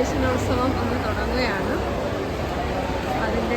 പ്രവേശനോത്സവം ഒന്ന് തുടങ്ങുകയാണ്. അതിന്റെ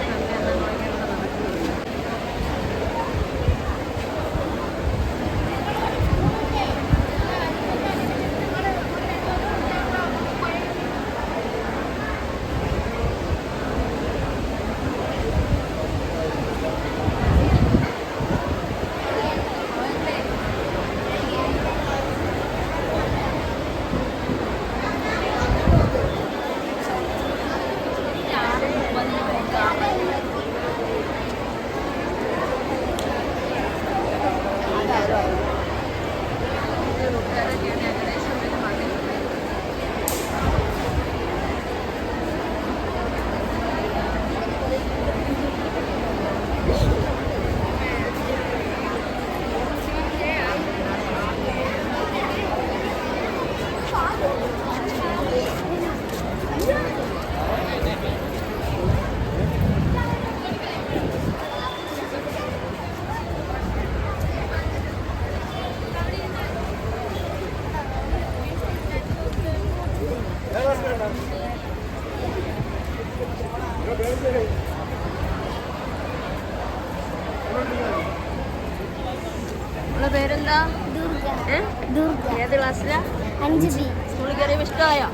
ക്ലാസ്സിലാ അഞ്ച് ബി. സ്കൂളിൽ കയറിയപ്പോൾ ഇഷ്ടമായോ?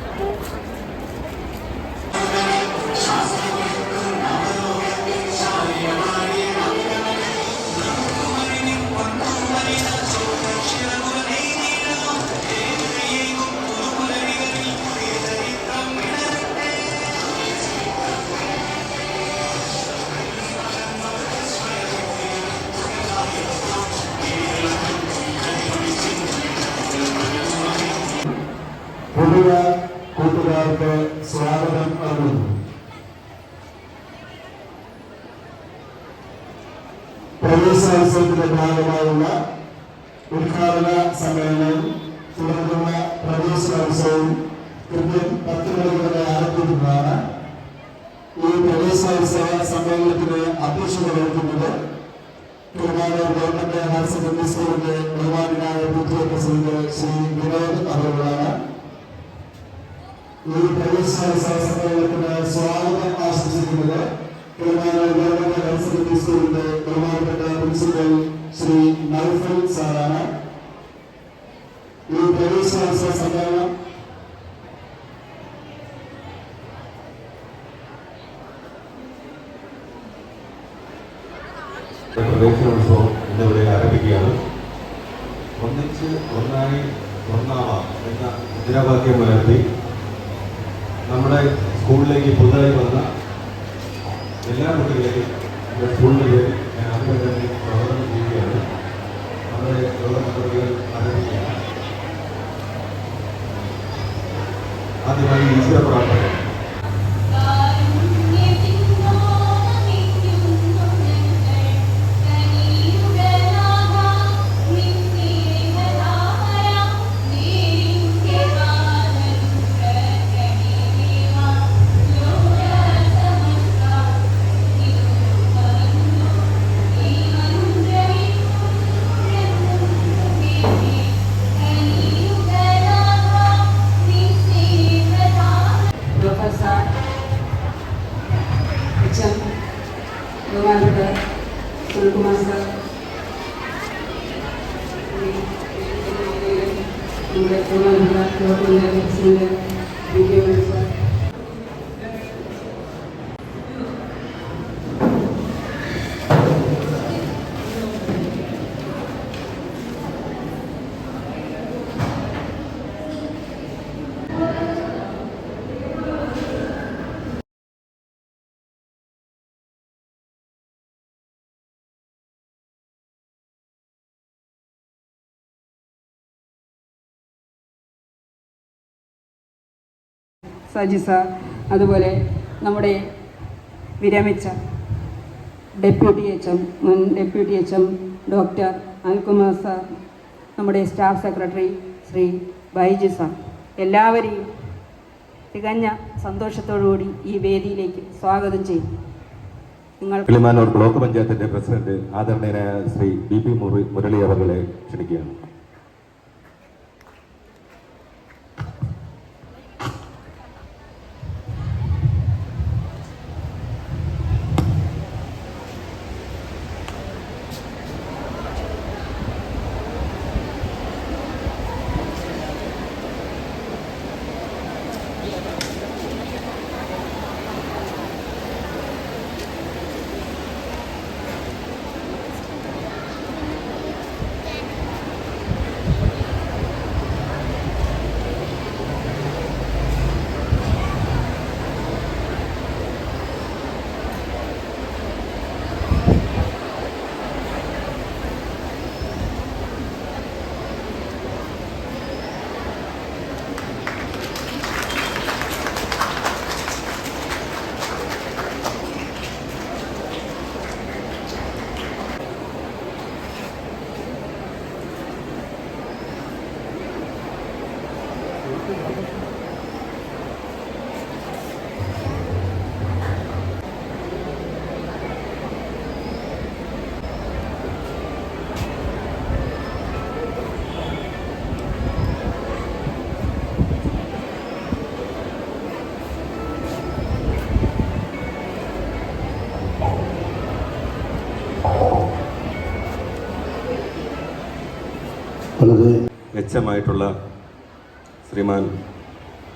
പ്രവേശനോത്സവത്തിന്റെ ഭാഗമായുള്ള ഉദ്ഘാടന സമ്മേളനവും തുടർന്നുള്ള പ്രവേശനോത്സവവും കൃത്യം പത്ത് മണി മുതൽ ആരംഭിക്കുന്നതാണ്. ഈ പ്രവേശനോത്സവ സമ്മേളനത്തിന് അധ്യക്ഷത വഹിക്കുന്നത് കുറുമാനൂർ ഗവൺമെന്റ് ഹയർ സെക്കൻഡറി സ്കൂളിന്റെ ബഹുമാനായ പുതിയ പ്രസിഡന്റ് ശ്രീ വിനോദ് അവറുകളാണ് ഈ പ്രവേശനോത്സവ സമ്മേളനത്തിന് സ്വാഗതം ആശംസിക്കുന്നത് സെക്കൻഡറി സ്കൂളിന്റെ ബഹുമാനപ്പെട്ട പ്രിൻസിപ്പൽ ശ്രീ നൗഫൽ സാറാണ് ഈ പ്രവേശനോത്സവ സമ്മേളനം പ്രവേശനോത്സവം ഇന്നിവിടെ ആരംഭിക്കുകയാണ്. ഒന്നിച്ച് ഒന്നായി ഒന്നാവാം എന്ന മുദ്രാവാക്യം ഉയർത്തി നമ്മുടെ സ്കൂളിലേക്ക് പുതുതായി വന്ന എല്ലാ കുട്ടികളെയും നമ്മുടെ സ്കൂളിന്റെ പേരിൽ ഞാൻ ആദ്യം തന്നെ സ്വാഗതം ചെയ്യുകയാണ് നമ്മുടെ യോഗ നടപടികൾ ആരംഭിക്കുകയാണ് ആദ്യമായി ഈശ്വര പ്രാർത്ഥന സജി സാർ അതുപോലെ നമ്മുടെ വിരമിച്ച ഡെപ്യൂട്ടി എച്ച് എം മുൻ deputy H M doctor Anilkumar sir നമ്മുടെ staff secretary Shri Baiju sir. എല്ലാവരെയും തികഞ്ഞ സന്തോഷത്തോടുകൂടി ഈ വേദിയിലേക്ക് സ്വാഗതം ചെയ്യും. നിങ്ങൾ ബ്ലോക്ക് പഞ്ചായത്തിന്റെ പ്രസിഡന്റ് ആദരണീയനായ ശ്രീ ബി പി മുരളി അവരുടെ ക്ഷണിക്കുകയാണ്. വളരെ മെച്ചമായിട്ടുള്ള ശ്രീമാൻ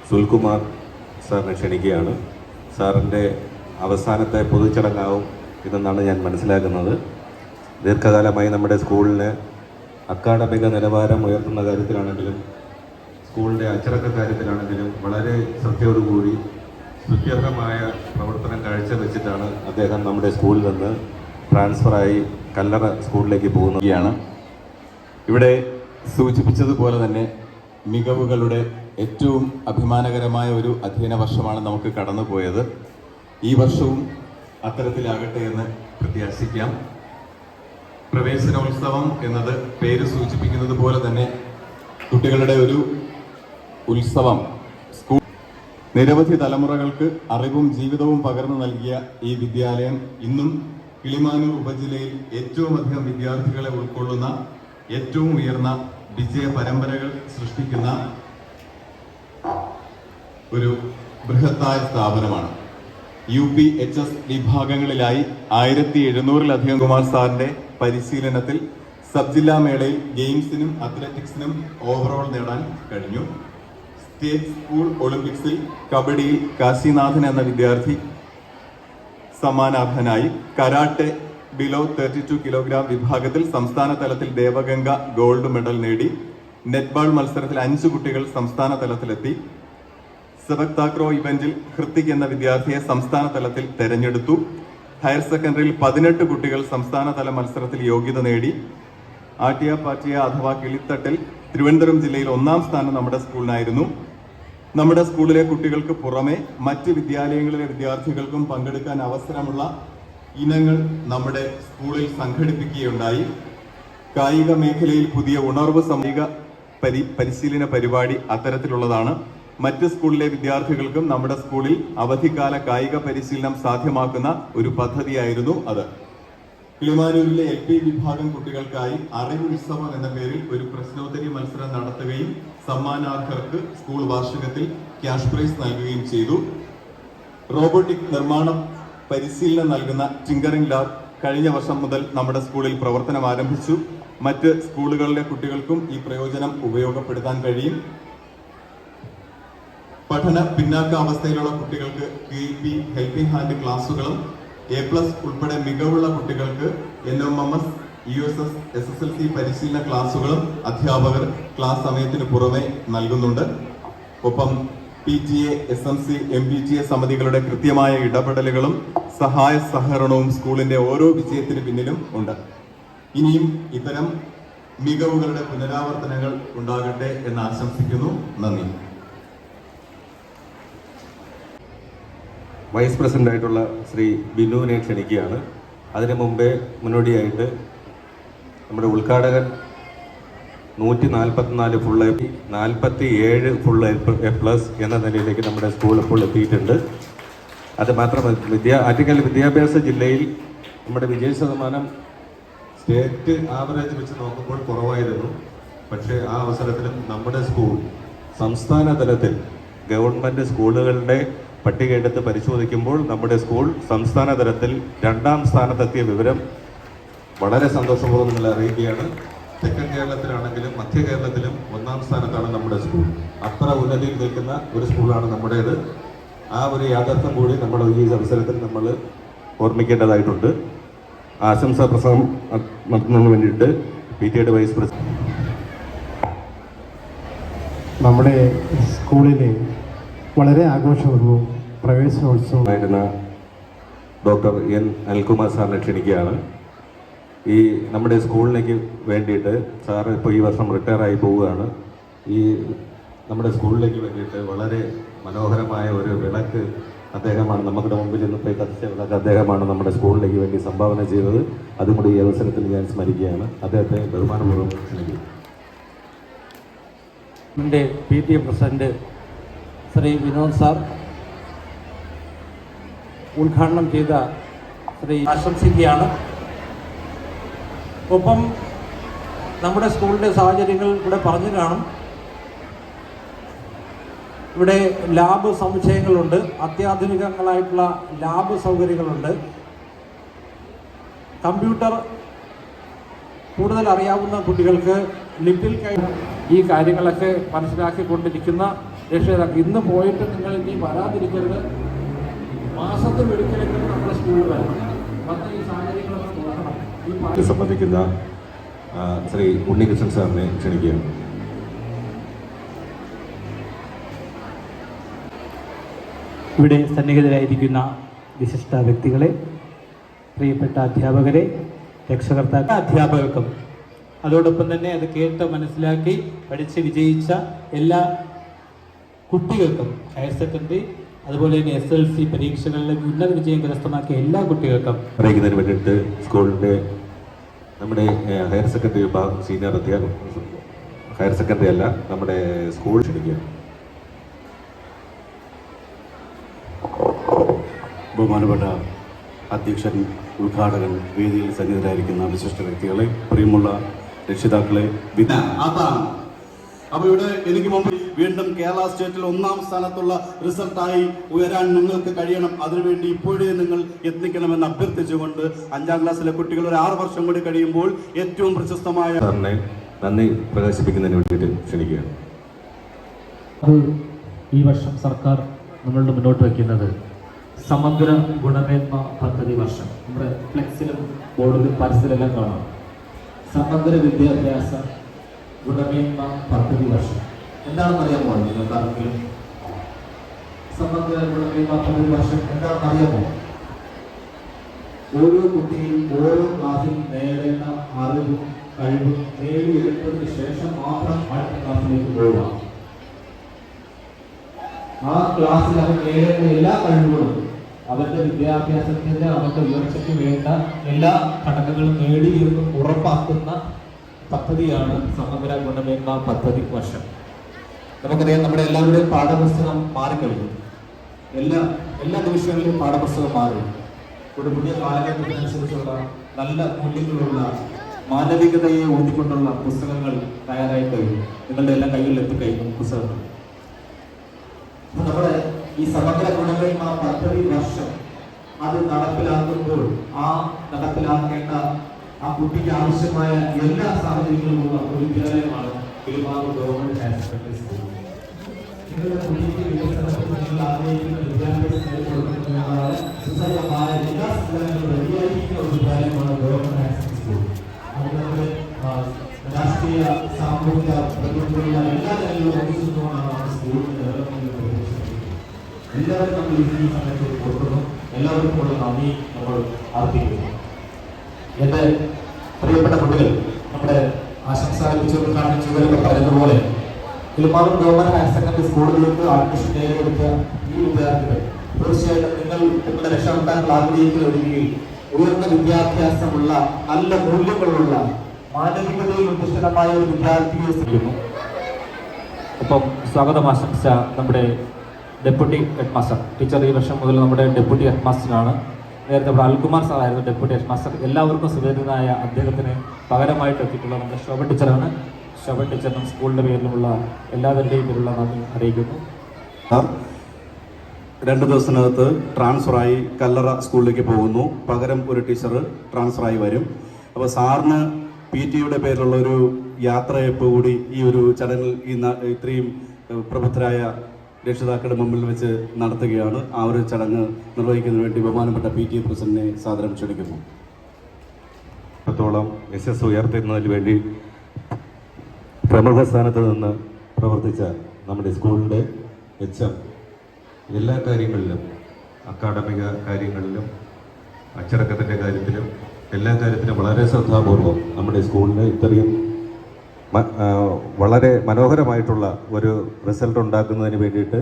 സുൽകുമാർ സാറിനെ ക്ഷണിക്കുകയാണ്. സാറിന്റെ അവസാനത്തെ പൊതുചടങ്ങാവും ഇതെന്നാണ് ഞാൻ മനസ്സിലാക്കുന്നത്. ദീർഘകാലമായി നമ്മുടെ സ്കൂളിന് അക്കാഡമിക നിലവാരം ഉയർത്തുന്ന കാര്യത്തിലാണെങ്കിലും സ്കൂളിന്റെ അച്ചടക്ക കാര്യത്തിലാണെങ്കിലും വളരെ ശ്രദ്ധയോടുകൂടി സ്തുത്യർഹമായ പ്രവർത്തനം കാഴ്ചവെച്ചിട്ടാണ് അദ്ദേഹം നമ്മുടെ സ്കൂളിൽ നിന്ന് ട്രാൻസ്ഫറായി കല്ലറ സ്കൂളിലേക്ക് പോകുന്നവയാണ് ഇവിടെ സൂചിപ്പിച്ചതുപോലെ തന്നെ മികവുകളുടെ ഏറ്റവും അഭിമാനകരമായ ഒരു അധ്യയന വർഷമാണ് നമുക്ക് കടന്നുപോയത്. ഈ വർഷവും അത്തരത്തിലാകട്ടെ എന്ന് പ്രത്യാശിക്കാം. പ്രവേശനോത്സവം എന്നത് പേര് സൂചിപ്പിക്കുന്നത് പോലെ തന്നെ കുട്ടികളുടെ ഒരു ഉത്സവം. സ്കൂൾ നിരവധി തലമുറകൾക്ക് അറിവും ജീവിതവും പകർന്നു നൽകിയ ഈ വിദ്യാലയം ഇന്നും കിളിമാനൂർ ഉപജില്ലയിൽ ഏറ്റവും അധികം വിദ്യാർത്ഥികളെ ഉൾക്കൊള്ളുന്ന ഏറ്റവും ഉയർന്ന വിജയ പരമ്പരകൾ സൃഷ്ടിക്കുന്ന ഒരു ബൃഹത്തായ സ്ഥാപനമാണ്. യു പി എച്ച് എസ് വിഭാഗങ്ങളിലായി ആയിരത്തി എഴുന്നൂറിലധികം കുമാർ സാറിന്റെ പരിശീലനത്തിൽ സബ് ജില്ലാ മേളയിൽ ഗെയിംസിനും അത്ലറ്റിക്സിനും ഓവറോൾ നേടാൻ കഴിഞ്ഞു. സ്റ്റേറ്റ് സ്കൂൾ ഒളിമ്പിക്സിൽ കബഡിയിൽ കാശിനാഥൻ എന്ന വിദ്യാർത്ഥി സമ്മാനാർഹനായി. Karate below thirty two kilogram വിഭാഗത്തിൽ സംസ്ഥാന തലത്തിൽ ദേവഗംഗ ഗോൾഡ് മെഡൽ നേടി. നെറ്റ്ബോൾ മത്സരത്തിൽ അഞ്ച് കുട്ടികൾ സംസ്ഥാന തലത്തിലെത്തി. സെവക് താക്രോ ഇവന്റിൽ ഹൃത്തിക് എന്ന വിദ്യാർത്ഥിയെ സംസ്ഥാന തലത്തിൽ തെരഞ്ഞെടുത്തു. ഹയർ സെക്കൻഡറിയിൽ പതിനെട്ട് കുട്ടികൾ സംസ്ഥാന തല മത്സരത്തിൽ യോഗ്യത നേടി. ആട്ടിയ പാറ്റിയ അഥവാ കിളിത്തട്ടിൽ തിരുവനന്തപുരം ജില്ലയിൽ ഒന്നാം സ്ഥാനം നമ്മുടെ സ്കൂളിനായിരുന്നു. നമ്മുടെ സ്കൂളിലെ കുട്ടികൾക്ക് പുറമെ മറ്റ് വിദ്യാലയങ്ങളിലെ വിദ്യാർത്ഥികൾക്കും പങ്കെടുക്കാൻ അവസരമുള്ള ഇനങ്ങൾ നമ്മുടെ സ്കൂളിൽ സംഘടിപ്പിക്കുകയുണ്ടായി. കായിക മേഖലയിൽ പുതിയ ഉണർവ് സമീക പരി പരിശീലന പരിപാടി അത്തരത്തിലുള്ളതാണ്. മറ്റ് സ്കൂളിലെ വിദ്യാർത്ഥികൾക്കും നമ്മുടെ സ്കൂളിൽ അവധിക്കാല കായിക പരിശീലനം സാധ്യമാക്കുന്ന ഒരു പദ്ധതിയായിരുന്നു അത്. കിളിമാനൂരിലെ എൽ പി വിഭാഗം കുട്ടികൾക്കായി അറിവുത്സവം എന്ന പേരിൽ ഒരു പ്രശ്നോത്തരി മത്സരം നടത്തുകയും സമ്മാനാർഹർക്ക് സ്കൂൾ വാർഷികത്തിൽ ക്യാഷ് പ്രൈസ് നൽകുകയും ചെയ്തു. റോബോട്ടിക് നിർമ്മാണം പരിശീലനം നൽകുന്ന ടിങ്കറിംഗ് ലാബ് കഴിഞ്ഞ വർഷം മുതൽ നമ്മുടെ സ്കൂളിൽ പ്രവർത്തനം ആരംഭിച്ചു. മറ്റ് സ്കൂളുകളിലെ കുട്ടികൾക്കും ഈ പ്രയോജനം ഉപയോഗപ്പെടുത്താൻ കഴിയും. പഠന പിന്നാക്കാവസ്ഥയിലുള്ള കുട്ടികൾക്ക് കെ പി ഹെൽപ്പിംഗ് ഹാൻഡ് ക്ലാസുകളും എ പ്ലസ് ഉൾപ്പെടെ മികവുള്ള കുട്ടികൾക്ക് N M M S U S S S S L C പരിശീലന ക്ലാസുകളും അധ്യാപകർ ക്ലാസ് സമയത്തിന് പുറമെ നൽകുന്നുണ്ട്. ഒപ്പം P T A S M C M P T A സമിതികളുടെ കൃത്യമായ ഇടപെടലുകളും സഹായ സഹകരണവും സ്കൂളിന്റെ ഓരോ വിജയത്തിന് പിന്നിലും ഉണ്ട്. ഇനിയും ഇത്തരം മികവുകളുടെ പുനരാവർത്തനങ്ങൾ ഉണ്ടാകട്ടെ എന്ന് ആശംസിക്കുന്നു. നന്ദി. വൈസ് പ്രസിഡന്റ് ആയിട്ടുള്ള ശ്രീ ബിനുവിനെ ക്ഷണിക്കുകയാണ്. അതിനു മുമ്പേ മുന്നോടിയായിട്ട് നമ്മുടെ ഉദ്ഘാടകൻ നൂറ്റി നാൽപ്പത്തിനാല് ഫുൾ എ നാൽപ്പത്തി ഏഴ് ഫുൾ എ പ്ലസ് എന്ന നിലയിലേക്ക് നമ്മുടെ സ്കൂൾ ഇപ്പോൾ എത്തിയിട്ടുണ്ട്. അത് മാത്രമല്ല വിദ്യാ ആറ്റിക്കൽ വിദ്യാഭ്യാസ ജില്ലയിൽ നമ്മുടെ വിജയ ശതമാനം സ്റ്റേറ്റ് ആവറേജ് വെച്ച് നോക്കുമ്പോൾ കുറവായിരുന്നു. പക്ഷേ ആ അവസരത്തിലും നമ്മുടെ സ്കൂൾ സംസ്ഥാന തലത്തിൽ ഗവൺമെന്റ് സ്കൂളുകളുടെ പട്ടിക എടുത്ത് പരിശോധിക്കുമ്പോൾ നമ്മുടെ സ്കൂൾ സംസ്ഥാന തലത്തിൽ രണ്ടാം സ്ഥാനത്തെത്തിയ വിവരം വളരെ സന്തോഷപൂർവം നിങ്ങളെ അറിയിക്കുകയാണ്. തെക്കൻ കേരളത്തിലാണെങ്കിലും മധ്യ കേരളത്തിലും ഒന്നാം സ്ഥാനത്താണ് നമ്മുടെ സ്കൂൾ അത്ര ഉന്നതിയിൽ നിൽക്കുന്ന ഒരു സ്കൂളാണ് നമ്മുടേത്. ആ ഒരു യാഥാർത്ഥ്യം കൂടി നമ്മൾ ഈ അവസരത്തിൽ നമ്മൾ ഓർമ്മിക്കേണ്ടതായിട്ടുണ്ട്. ആശംസാ പ്രസംഗം നടത്തുന്നതിന് വേണ്ടിയിട്ട് പി ടി എയുടെ വൈസ് പ്രസിഡന്റ് നമ്മുടെ സ്കൂളിലെ വളരെ ആഘോഷപൂർവം പ്രവേശനോത്സവമായിരുന്ന ഡോക്ടർ എൻ അനിൽകുമാർ സാറിനെ ക്ഷണിക്കുകയാണ്. ഈ നമ്മുടെ സ്കൂളിലേക്ക് വേണ്ടിയിട്ട് സാറ് ഇപ്പോൾ ഈ വർഷം റിട്ടയർ ആയി പോവുകയാണ്. ഈ നമ്മുടെ സ്കൂളിലേക്ക് വേണ്ടിയിട്ട് വളരെ മനോഹരമായ ഒരു വിളക്ക് അദ്ദേഹമാണ് നമ്മുടെ മുമ്പിൽ നിന്ന് പോയി കത്തിച്ച വിളക്ക് അദ്ദേഹമാണ് നമ്മുടെ സ്കൂളിലേക്ക് വേണ്ടി സംഭാവന ചെയ്തത്. അതും കൂടി ഈ അവസരത്തിൽ ഞാൻ സ്മരിക്കുകയാണ്. അദ്ദേഹത്തെ ബഹുമാനപൂർവം നൽകി എന്റെ P T A president Shri Vinod sir ഉദ്ഘാടനം ചെയ്ത ശ്രീ ആശംസിക്കുകയാണ്. ഒപ്പം നമ്മുടെ സ്കൂളിന്റെ സാഹചര്യങ്ങൾ ഇവിടെ പറഞ്ഞു കാണും. ഇവിടെ ലാബ് സമുച്ചയങ്ങളുണ്ട്. അത്യാധുനികങ്ങളായിട്ടുള്ള ലാബ് സൗകര്യങ്ങളുണ്ട്. കമ്പ്യൂട്ടർ കൂടുതൽ അറിയാവുന്ന കുട്ടികൾക്ക് ലിറ്റിൽ ഈ കാര്യങ്ങളൊക്കെ മനസ്സിലാക്കിക്കൊണ്ടിരിക്കുന്ന രക്ഷിതാക്കൾ. ഇന്ന് പോയിട്ട് നിങ്ങൾ ഇനി വരാതിരിക്കരുത്. മാസത്തിൽ ഒരിക്കലെങ്കിലും നമ്മുടെ സ്കൂളിൽ വരണം വന്ന് ഈ ഇത് സംബന്ധിക്കുന്ന ശ്രീ ഉണ്ണികൃഷ്ണൻ സാറിനെ ക്ഷണിക്കുകയാണ്. ഇവിടെ സന്നിഹിതരായിരിക്കുന്ന വിശിഷ്ട വ്യക്തികളെ പ്രിയപ്പെട്ട അധ്യാപകരെ രക്ഷകർത്താക്കൾ അധ്യാപകർക്കും അതോടൊപ്പം തന്നെ അത് കേട്ട് മനസ്സിലാക്കി പഠിച്ച് വിജയിച്ച എല്ലാ കുട്ടികൾക്കും ഹയർ സെക്കൻഡറി അതുപോലെ തന്നെ എസ് എൽ സി പരീക്ഷകളിൽ ഉന്നത വിജയം കരസ്ഥമാക്കിയ എല്ലാ കുട്ടികൾക്കും അറിയിക്കുന്നതിന് വേണ്ടിയിട്ട് സ്കൂളിന്റെ നമ്മുടെ ഹയർ സെക്കൻഡറി വിഭാഗം സീനിയർ അധ്യാപകൻ ഹയർ സെക്കൻഡറി അല്ല നമ്മുടെ സ്കൂൾ ക്ഷണിക്കുകയാണ്. ബഹുമാനപ്പെട്ട അധ്യക്ഷൻ ഉദ്ഘാടകൻ വേദിയിൽ സന്നിധരായിരിക്കുന്ന വിശിഷ്ട വ്യക്തികളെ പ്രിയമുള്ള രക്ഷിതാക്കളെ വിദ്യ അതാണ് അപ്പൊ ഇവിടെ എനിക്ക് മുമ്പ് വീണ്ടും കേരള സ്റ്റേറ്റിൽ ഒന്നാം സ്ഥാനത്തുള്ള റിസൾട്ടായി ഉയരാൻ നിങ്ങൾക്ക് കഴിയണം. അതിനുവേണ്ടി ഇപ്പോഴേ നിങ്ങൾ യത്നിക്കണമെന്ന് അഭ്യർത്ഥിച്ചുകൊണ്ട് അഞ്ചാം ക്ലാസ്സിലെ കുട്ടികൾ ഒരു ആറ് വർഷം കൂടി കഴിയുമ്പോൾ ഏറ്റവും പ്രശസ്തമായ സാറിനെ നന്ദി പ്രകാശിപ്പിക്കുന്നതിന് വേണ്ടിയിട്ട് ക്ഷണിക്കുകയാണ്. അത് ഈ വർഷം സർക്കാർ നമ്മളുടെ മുന്നോട്ട് വയ്ക്കുന്നത് സമഗ്ര ഗുണമേന്മ പദ്ധതി വർഷം. നമ്മുടെ ഫ്ലെക്സിലും ബോർഡിലും പരസ്യമെല്ലാം കാണാം. സമഗ്ര വിദ്യാഭ്യാസ ഗുണമേന്മ പദ്ധതി വർഷം. എന്താണെന്ന് അറിയാമോ നിങ്ങൾക്ക് ആർക്കെങ്കിലും സമഗ്ര ഗുണമേന്മ പദ്ധതി വർഷം എന്താണെന്ന് അറിയാമോ ഓരോ കുട്ടിയും ഓരോ ക്ലാസ്സിൽ നേടേണ്ട അറിവും കഴിവും നേടിയെടുത്തതിന് ശേഷം മാത്രം അടുത്ത ക്ലാസ്സിലേക്ക് പോവുക. ആ ക്ലാസ്സിൽ അവൻ നേടേണ്ട എല്ലാ കഴിവുകളും അവരുടെ വിദ്യാഭ്യാസത്തിന്റെ അവരുടെ ഉയർച്ചയ്ക്ക് വേണ്ട എല്ലാ ഘടകങ്ങളും നേടിയെന്ന് ഉറപ്പാക്കുന്ന പദ്ധതിയാണ് സമഗ്ര ഗുണമേന്മ പദ്ധതി വർഷം. നമുക്കറിയാം നമ്മുടെ എല്ലാവരുടെയും പാഠപുസ്തകം മാറിക്കഴിഞ്ഞു. എല്ലാ എല്ലാ ദിവസങ്ങളിലും പാഠപുസ്തകം മാറി. ഒരു പുതിയ കാലഘട്ടത്തിനനുസരിച്ചുള്ള നല്ല മൂല്യങ്ങളുള്ള മാനവികതയെ ഊന്നിക്കൊണ്ടുള്ള പുസ്തകങ്ങൾ തയ്യാറായി കഴിഞ്ഞു. നിങ്ങളുടെ എല്ലാം കയ്യിൽ എത്തിക്കഴിഞ്ഞു പുസ്തകങ്ങൾ. നമ്മുടെ ഈ സമഗ്ര ഗുണമേന്മ പദ്ധതി വർഷം അത് നടപ്പിലാക്കുമ്പോൾ ആ നടപ്പിലാക്കേണ്ട ആ കുട്ടിക്ക് ആവശ്യമായ എല്ലാ സാഹചര്യങ്ങളുമുള്ള ഒരു വിദ്യാലയമാണ് Perumarur government higher secondary school. നിങ്ങളുടെ കുട്ടിക്ക് വികസനത്തിന് നിങ്ങൾ ആഗ്രഹിക്കുന്ന വിദ്യാഭ്യാസം നേടിക്കൊടുക്കുന്നതിനാണ് സുസജ്ജമായ എല്ലാ സംവിധാനങ്ങളും റെഡിയായിരിക്കുന്ന ഒരു ഗവൺമെന്റ് ഹയർ സെക്കൻഡറി സ്കൂൾ. രാഷ്ട്രീയ സാമൂഹിക പ്രതിബദ്ധതയുള്ള എല്ലാ കാര്യങ്ങളും ഒന്നിച്ചുകൊണ്ടാണ് പ്രതീക്ഷിക്കുന്നത് എല്ലാവരും നമ്മൾ ഈ സമയത്ത് കൊടുക്കുന്നു എല്ലാവർക്കും ഉള്ള നന്ദി നമ്മൾ അർപ്പിക്കുന്നു. എന്റെ പ്രിയപ്പെട്ട കുട്ടികൾ നമ്മുടെ ആശംസ അർപ്പിച്ചുകൊണ്ട് കാണിച്ചവരൊക്കെ പറയുന്നതുപോലെ കിളിമാറൂർ ഗവൺമെന്റ് ഹയർ സെക്കൻഡറി സ്കൂളുകൾക്ക് അഡ്മിഷൻ നേടിയെടുത്ത ഈ വിദ്യാർത്ഥികൾ തീർച്ചയായിട്ടും നിങ്ങൾ നിങ്ങളുടെ രക്ഷകർത്താക്കൾ ആഗ്രഹിക്കുന്ന ഒരുങ്ങി ഉയർന്ന വിദ്യാഭ്യാസമുള്ള നല്ല മൂല്യങ്ങളുള്ള മാനവികതയിൽ ഉദ്ദിഷ്ടമായ ഒരു വിദ്യാർത്ഥിയെ ശ്രമിക്കുന്നു ഒപ്പം സ്വാഗതം ആശംസ നമ്മുടെ ഡെപ്യൂട്ടി ഹെഡ് മാസ്റ്റർ ടീച്ചർ ഈ വർഷം മുതൽ നമ്മുടെ ഡെപ്യൂട്ടി ഹെഡ് മാസ്റ്ററാണ് നേരത്തെ ഇവിടെ അൽകുമാർ സാറായിരുന്നു ഡെപ്യൂട്ടേഷൻ മാസ്റ്റർ. എല്ലാവർക്കും സുപരിതനായ അദ്ദേഹത്തിന് പകരമായിട്ട് എത്തിയിട്ടുള്ള നമ്മുടെ ശോഭ ടീച്ചറാണ്. ശോഭ ടീച്ചറിനും സ്കൂളിന്റെ പേരിലുമുള്ള എല്ലാവരുടെയും പേരിലുള്ള നന്ദി അറിയിക്കുന്നു. രണ്ട് ദിവസത്തിനകത്ത് ട്രാൻസ്ഫറായി കല്ലറ സ്കൂളിലേക്ക് പോകുന്നു. പകരം ഒരു ടീച്ചർ ട്രാൻസ്ഫറായി വരും. അപ്പോൾ സാറിന് പി ടിയുടെ പേരിലുള്ള ഒരു യാത്രയപ്പ് കൂടി ഈ ഒരു ചടങ്ങിൽ ഇന്ന് ഇത്രയും പ്രബുദ്ധരായ രക്ഷിതാക്കളുടെ മുമ്പിൽ വെച്ച് നടത്തുകയാണ്. ആ ഒരു ചടങ്ങ് നിർവഹിക്കുന്നതിന് വേണ്ടി ബഹുമാനപ്പെട്ട പി ടി പ്രസിഡന്റിനെ സാദരം ക്ഷണിക്കുന്നു എസ് എസ് ഉയർത്തുന്നതിന് വേണ്ടി പ്രമുഖ സ്ഥാനത്ത് നിന്ന് പ്രവർത്തിച്ച നമ്മുടെ സ്കൂളിന്റെ എച്ച് എല്ലാ കാര്യങ്ങളിലും അക്കാഡമിക കാര്യങ്ങളിലും അച്ചടക്കത്തിന്റെ കാര്യത്തിലും എല്ലാ കാര്യത്തിലും വളരെ ശ്രദ്ധാപൂർവം നമ്മുടെ സ്കൂളിന് ഇത്രയും വളരെ മനോഹരമായിട്ടുള്ള ഒരു റിസൾട്ട് ഉണ്ടാക്കുന്നതിന് വേണ്ടിയിട്ട്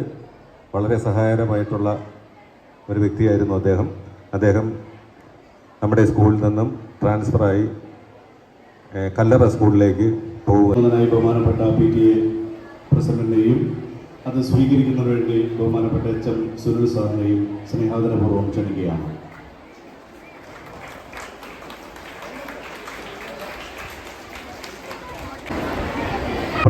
വളരെ സഹായകരമായിട്ടുള്ള ഒരു വ്യക്തിയായിരുന്നു അദ്ദേഹം. അദ്ദേഹം നമ്മുടെ സ്കൂളിൽ നിന്നും ട്രാൻസ്ഫറായി കല്ലറ സ്കൂളിലേക്ക് പോകുന്നതിനായി ബഹുമാനപ്പെട്ട പി ടി എ പ്രസിഡന്റിനെയും അത് സ്വീകരിക്കുന്നതിന് വേണ്ടി ബഹുമാനപ്പെട്ട എച്ച് എം സുനിൽ സാറിനെയും സ്നേഹാദരപൂർവം ക്ഷണിക്കുകയാണ്.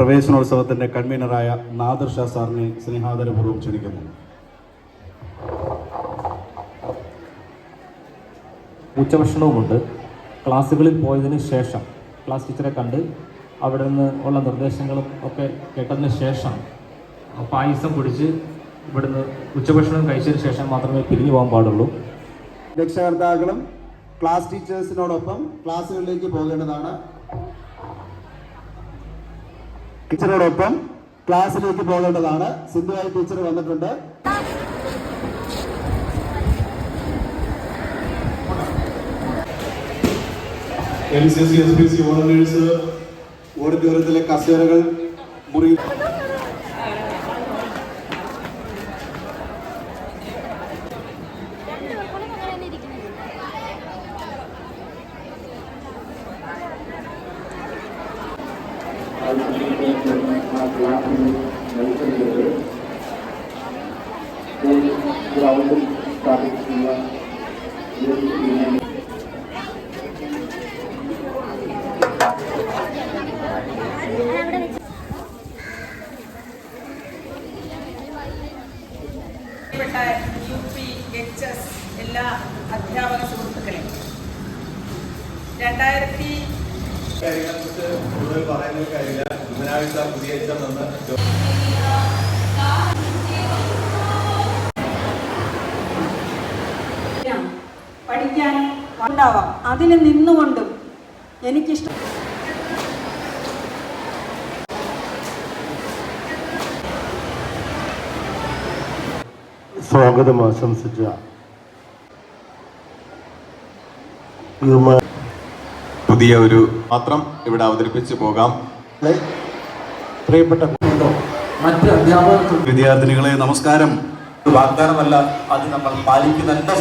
പ്രവേശനോത്സവത്തിന്റെ കൺവീനറായ നാദർ ഷാ സാറിനെ സ്നേഹാദരപൂർവം ക്ഷണിക്കുന്നു. ഉച്ചഭക്ഷണവുമുണ്ട്. ക്ലാസ്സുകളിൽ പോയതിന് ശേഷം ക്ലാസ് ടീച്ചറെ കണ്ട് അവിടെ നിന്ന് ഉള്ള നിർദ്ദേശങ്ങളും ഒക്കെ കേട്ടതിന് ശേഷം പായസം കുടിച്ച് ഇവിടുന്ന് ഉച്ചഭക്ഷണം കഴിച്ചതിന് ശേഷം മാത്രമേ പിരിഞ്ഞു പോകാൻ പാടുള്ളൂ. രക്ഷകർത്താക്കളും ക്ലാസ് ടീച്ചേഴ്സിനോടൊപ്പം ക്ലാസ്സുകളിലേക്ക് പോകേണ്ടതാണ്. ടീച്ചറോടൊപ്പം ക്ലാസ്സിലേക്ക് പോകേണ്ടതാണ്. സിന്ധുവായി ടീച്ചർ വന്നിട്ടുണ്ട്. L C S S P C ഓരോ ഓഡിറ്റോറിയത്തിലെ കസേരകൾ മുറി ഗ്രൗണ്ടിൽ ഉണ്ടാവാം. അതിന് നിന്നുകൊണ്ടും എനിക്കിഷ്ടം സ്വാഗതം ആശംസിച്ച പുതിയ ഒരു പാത്രം ഇവിടെ അവതരിപ്പിച്ചു പോകാം. പ്രിയപ്പെട്ട മറ്റ് അധ്യാപകർക്ക്. വിദ്യാർത്ഥിനികളെ നമസ്കാരം. വാഗ്ദാനമല്ല അത് നമ്മൾ പാലിക്കുന്ന